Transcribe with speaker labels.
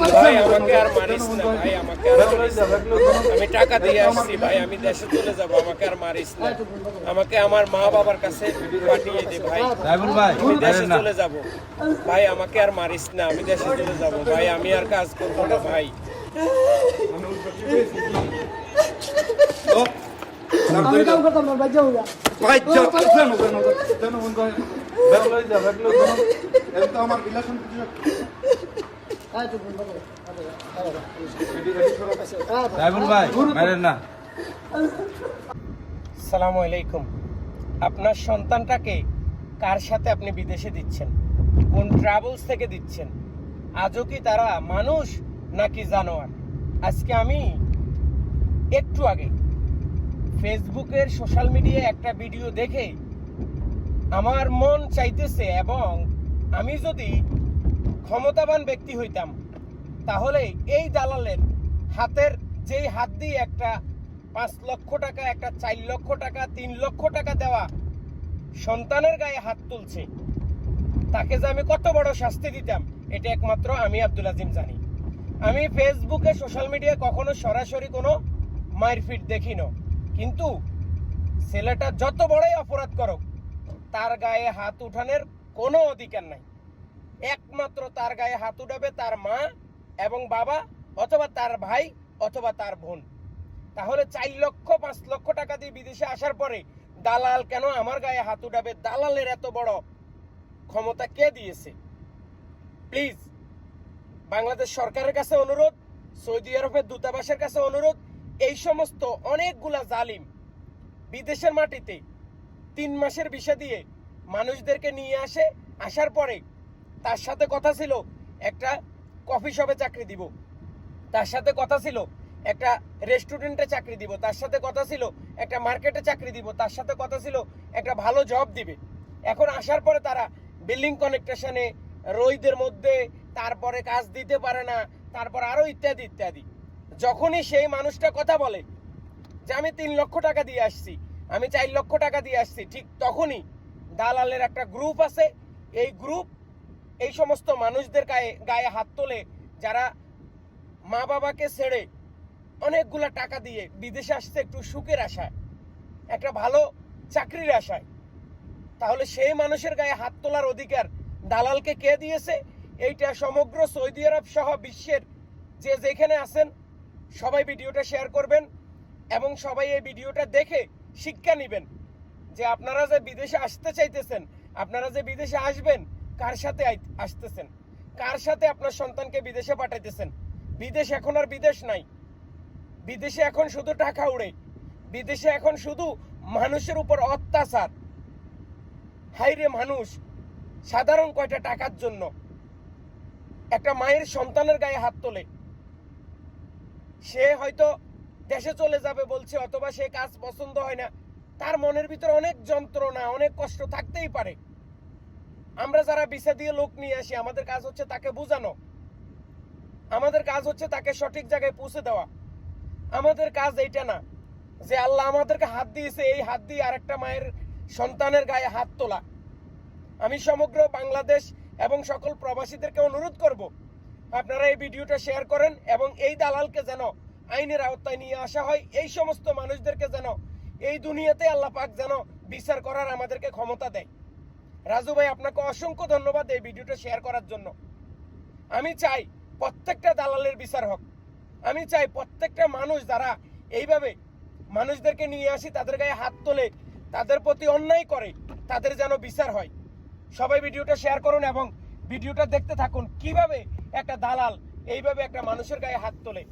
Speaker 1: ভাই আমাকে আর মারিস না ভাই আমাকে আর মারিস না। আমি টাকা দিয়ে আসছি ভাই আমি দেশে চলে যাব আমাকে আর মারিস না আমাকে আমার মা বাবার কাছে পাঠিয়ে দে ভাই আমি দেশে চলে যাব ভাই আমাকে আর মারিস না আমি দেশে চলে যাব ভাই আমি আর কাজ করব না ভাই
Speaker 2: আমি কাম করতাম না ভাই যাও গা
Speaker 3: আমার রিলেশন
Speaker 2: আয় তো বন্ধ করো
Speaker 4: রাইবুল ভাই মারেন না
Speaker 1: আলাইকুম। আপনার সন্তানটাকে কার সাথে আপনি বিদেশে দিচ্ছেন? কোন ট্রাভেলস থেকে দিচ্ছেন? আজও কি তারা মানুষ নাকি জানোয়ার? আজকে আমি একটু আগে ফেসবুকের সোশ্যাল মিডিয়ায় একটা ভিডিও দেখে আমার মন চাইতেছে এবং আমি যদি ক্ষমতাবান ব্যক্তি হইতাম, তাহলে এই দালালের হাতের যেই হাত দিয়ে একটা পাঁচ লক্ষ টাকা, একটা চার লক্ষ টাকা, তিন লক্ষ টাকা দেওয়া সন্তানের গায়ে হাত তুলছে, তাকে যে আমি কত বড় শাস্তি দিতাম, এটা একমাত্র আমি আব্দুল আজিম জানি। আমি ফেসবুকে, সোশ্যাল মিডিয়ায় কখনো সরাসরি কোনো মারপিট দেখি না কিন্তু ছেলেটা যত বড়ই অপরাধ করুক, তার গায়ে হাত উঠানের কোনো অধিকার নাই। একমাত্র তার গায়ে হাত উঠাবে তার মা এবং বাবা অথবা তার ভাই অথবা তার বোন। তাহলে চার লক্ষ, পাঁচ লক্ষ টাকা দিয়ে বিদেশে আসার পরে দালাল কেন আমার গায়ে হাত উঠাবে? দালালের এত বড় ক্ষমতা কে দিয়েছে? প্লিজ, বাংলাদেশ সরকারের কাছে অনুরোধ, সৌদি আরবের দূতাবাসের কাছে অনুরোধ, এই সমস্ত অনেকগুলা জালিম বিদেশের মাটিতে তিন মাসের বিষা দিয়ে মানুষদেরকে নিয়ে আসে। আসার পরে তার সাথে কথা ছিল একটা কফি শপে চাকরি দিব। তার সাথে কথা ছিল একটা রেস্টুরেন্টে চাকরি দিব। তার সাথে কথা ছিল একটা মার্কেটে চাকরি দিব। তার সাথে কথা ছিল একটা ভালো জব দিবে। এখন আসার পরে তারা বিল্ডিং কানেকটেশনে রইদের মধ্যে, তারপরে কাজ দিতে পারে না, তারপর আরও ইত্যাদি ইত্যাদি। যখনই সেই মানুষটা কথা বলে যে, আমি তিন লক্ষ টাকা দিয়ে আসছি, আমি চার লক্ষ টাকা দিয়ে আসছি, ঠিক তখনই দালালের একটা গ্রুপ আছে। এই গ্রুপ এই সমস্ত মানুষদের গায়ে গায়ে হাত তোলে, যারা মা বাবাকে ছেড়ে অনেকগুলা টাকা দিয়ে বিদেশে আসছে একটু সুখের আশায়, একটা ভালো চাকরির আশায়, তাহলে সেই মানুষের গায়ে হাত তোলার অধিকার দালালকে কে দিয়েছে? এইটা সমগ্র সৌদি আরব সহ বিশ্বের যে যেখানে আছেন, সবাই ভিডিওটা শেয়ার করবেন এবং সবাই এই ভিডিওটা দেখে শিক্ষা নেবেন যে আপনারা যে বিদেশে আসতে চাইতেছেন, আপনারা যে বিদেশে আসবেন কার সাথে আসতেছেন? কার সাথে আপনার সন্তানকে বিদেশে পাঠাইতেছেন? বিদেশ এখন আর বিদেশ নাই। বিদেশে এখন শুধু টাকা উড়ে। বিদেশে এখন শুধু মানুষের উপর অত্যাচার। হাইরে মানুষ, সাধারণ কয়টা টাকার জন্য? একটা মায়ের সন্তানের গায়ে হাত তোলে। সে হয়তো দেশে চলে যাবে বলছে, অথবা সে কাজ পছন্দ হয় না। তার মনের ভিতরে অনেক যন্ত্রণা, অনেক কষ্ট থাকতেই পারে। আমরা যারা বিসা দিয়ে লোক নিয়ে আসি, আমাদের কাজ হচ্ছে তাকে বোঝানো। আমাদের কাজ হচ্ছে তাকে সঠিক জায়গায় পৌঁছে দেওয়া। আমাদের কাজ এইটা না যে আল্লাহ আমাদেরকে হাত দিয়েছে, এই হাত দিয়ে আরেকটা মায়ের সন্তানের গায়ে হাত তোলা। আমি সমগ্র বাংলাদেশ এবং সকল প্রবাসীদেরকে অনুরোধ করব, আপনারা এই ভিডিওটা শেয়ার করেন এবং এই দালালকে যেন আইনের আওতায় নিয়ে আসা হয়, এই সমস্ত মানুষদেরকে যেন এই দুনিয়াতে আল্লাহ পাক যেন বিচার করার আমাদেরকে ক্ষমতা দেয়। রাজু ভাই, আপনাকে অসংখ্য ধন্যবাদ এই ভিডিওটা শেয়ার করার জন্য। আমি চাই প্রত্যেকটা দালালের বিচার হোক। আমি চাই প্রত্যেকটা মানুষ যারা এইভাবে মানুষদেরকে নিয়ে আসি, তাদের গায়ে হাত তোলে, তাদের প্রতি অন্যায় করে, তাদের যেন বিচার হয়। সবাই ভিডিওটা শেয়ার করুন এবং ভিডিওটা দেখতে থাকুন কীভাবে একটা দালাল এইভাবে একটা মানুষের গায়ে হাত তোলে।